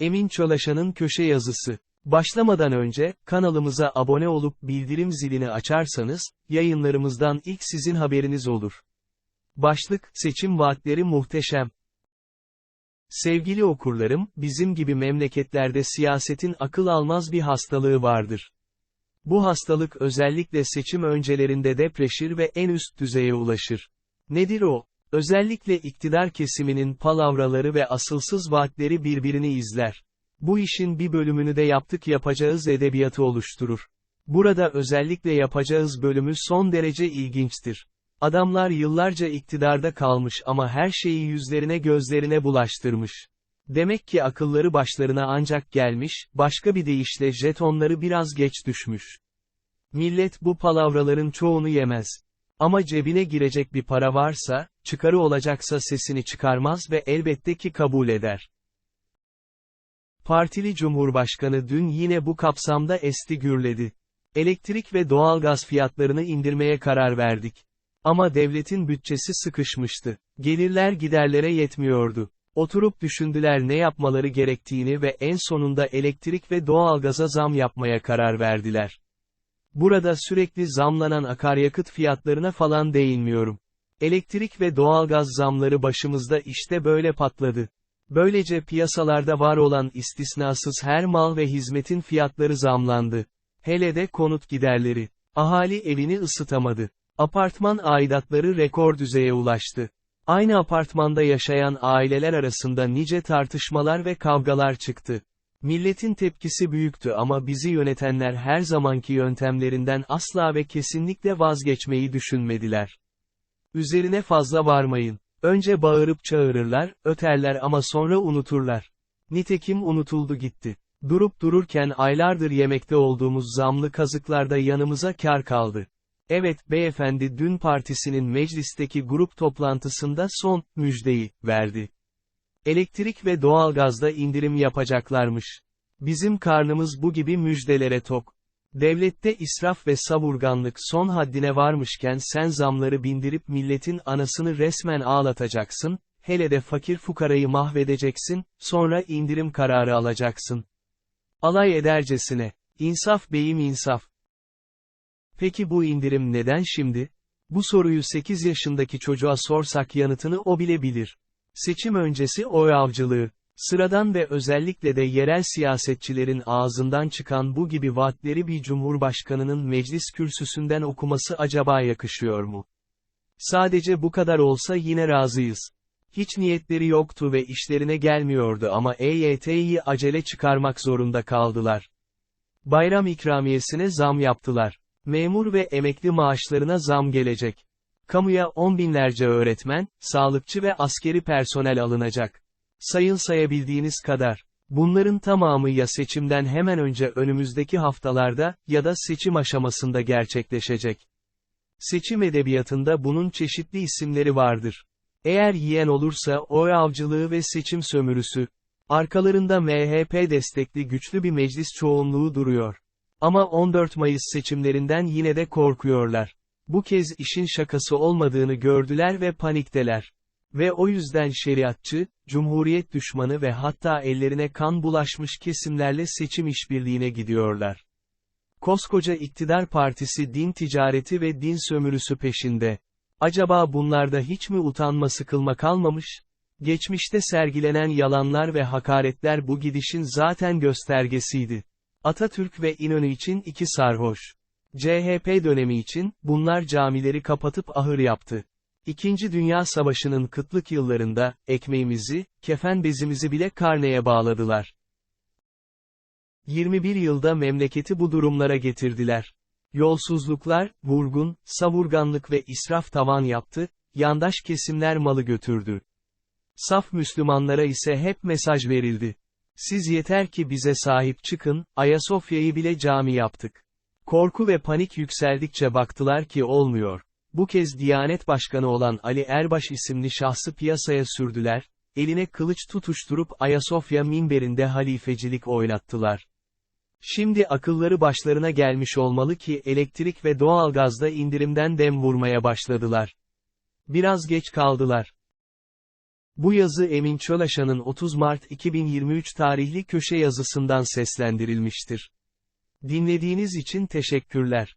Emin Çolaşan'ın köşe yazısı. Başlamadan önce, kanalımıza abone olup bildirim zilini açarsanız, yayınlarımızdan ilk sizin haberiniz olur. Başlık, seçim vaatleri muhteşem. Sevgili okurlarım, bizim gibi memleketlerde siyasetin akıl almaz bir hastalığı vardır. Bu hastalık özellikle seçim öncelerinde depreşir ve en üst düzeye ulaşır. Nedir o? Özellikle iktidar kesiminin palavraları ve asılsız vaatleri birbirini izler. Bu işin bir bölümünü de yaptık yapacağız edebiyatı oluşturur. Burada özellikle yapacağız bölümü son derece ilginçtir. Adamlar yıllarca iktidarda kalmış ama her şeyi yüzlerine gözlerine bulaştırmış. Demek ki akılları başlarına ancak gelmiş, başka bir deyişle jetonları biraz geç düşmüş. Millet bu palavraların çoğunu yemez. Ama cebine girecek bir para varsa, çıkarı olacaksa sesini çıkarmaz ve elbette ki kabul eder. Partili Cumhurbaşkanı dün yine bu kapsamda esti gürledi. Elektrik ve doğalgaz fiyatlarını indirmeye karar verdik. Ama devletin bütçesi sıkışmıştı. Gelirler giderlere yetmiyordu. Oturup düşündüler ne yapmaları gerektiğini ve en sonunda elektrik ve doğalgaza zam yapmaya karar verdiler. Burada sürekli zamlanan akaryakıt fiyatlarına falan değinmiyorum. Elektrik ve doğalgaz zamları başımızda işte böyle patladı. Böylece piyasalarda var olan istisnasız her mal ve hizmetin fiyatları zamlandı. Hele de konut giderleri. Ahali evini ısıtamadı. Apartman aidatları rekor düzeye ulaştı. Aynı apartmanda yaşayan aileler arasında nice tartışmalar ve kavgalar çıktı. Milletin tepkisi büyüktü ama bizi yönetenler her zamanki yöntemlerinden asla ve kesinlikle vazgeçmeyi düşünmediler. Üzerine fazla varmayın. Önce bağırıp çağırırlar, öterler ama sonra unuturlar. Nitekim unutuldu gitti. Durup dururken aylardır yemekte olduğumuz zamlı kazıklarda yanımıza kar kaldı. Evet beyefendi dün partisinin meclisteki grup toplantısında son müjdeyi verdi. Elektrik ve doğalgazda indirim yapacaklarmış. Bizim karnımız bu gibi müjdelere tok. Devlette israf ve savurganlık son haddine varmışken sen zamları bindirip milletin anasını resmen ağlatacaksın, hele de fakir fukarayı mahvedeceksin, sonra indirim kararı alacaksın. Alay edercesine. İnsaf beyim insaf. Peki bu indirim neden şimdi? Bu soruyu 8 yaşındaki çocuğa sorsak yanıtını o bile bilir. Seçim öncesi oy avcılığı. Sıradan ve özellikle de yerel siyasetçilerin ağzından çıkan bu gibi vaatleri bir cumhurbaşkanının meclis kürsüsünden okuması acaba yakışıyor mu? Sadece bu kadar olsa yine razıyız. Hiç niyetleri yoktu ve işlerine gelmiyordu ama EYT'yi acele çıkarmak zorunda kaldılar. Bayram ikramiyesine zam yaptılar. Memur ve emekli maaşlarına zam gelecek. Kamuya on binlerce öğretmen, sağlıkçı ve askeri personel alınacak. Sayın sayabildiğiniz kadar. Bunların tamamı ya seçimden hemen önce önümüzdeki haftalarda ya da seçim aşamasında gerçekleşecek. Seçim edebiyatında bunun çeşitli isimleri vardır. Eğer yiyen olursa oy avcılığı ve seçim sömürüsü. Arkalarında MHP destekli güçlü bir meclis çoğunluğu duruyor. Ama 14 Mayıs seçimlerinden yine de korkuyorlar. Bu kez işin şakası olmadığını gördüler ve panikteler. Ve o yüzden şeriatçı, cumhuriyet düşmanı ve hatta ellerine kan bulaşmış kesimlerle seçim işbirliğine gidiyorlar. Koskoca iktidar partisi din ticareti ve din sömürüsü peşinde. Acaba bunlarda hiç mi utanma sıkılma kalmamış? Geçmişte sergilenen yalanlar ve hakaretler bu gidişin zaten göstergesiydi. Atatürk ve İnönü için iki sarhoş. CHP dönemi için, bunlar camileri kapatıp ahır yaptı. İkinci Dünya Savaşı'nın kıtlık yıllarında, ekmeğimizi, kefen bezimizi bile karneye bağladılar. 21 yılda memleketi bu durumlara getirdiler. Yolsuzluklar, vurgun, savurganlık ve israf tavan yaptı, yandaş kesimler malı götürdü. Saf Müslümanlara ise hep mesaj verildi. Siz yeter ki bize sahip çıkın, Ayasofya'yı bile cami yaptık. Korku ve panik yükseldikçe baktılar ki olmuyor. Bu kez Diyanet Başkanı olan Ali Erbaş isimli şahsı piyasaya sürdüler, eline kılıç tutuşturup Ayasofya minberinde halifecilik oynattılar. Şimdi akılları başlarına gelmiş olmalı ki elektrik ve doğalgazda indirimden dem vurmaya başladılar. Biraz geç kaldılar. Bu yazı Emin Çölaşan'ın 30 Mart 2023 tarihli köşe yazısından seslendirilmiştir. Dinlediğiniz için teşekkürler.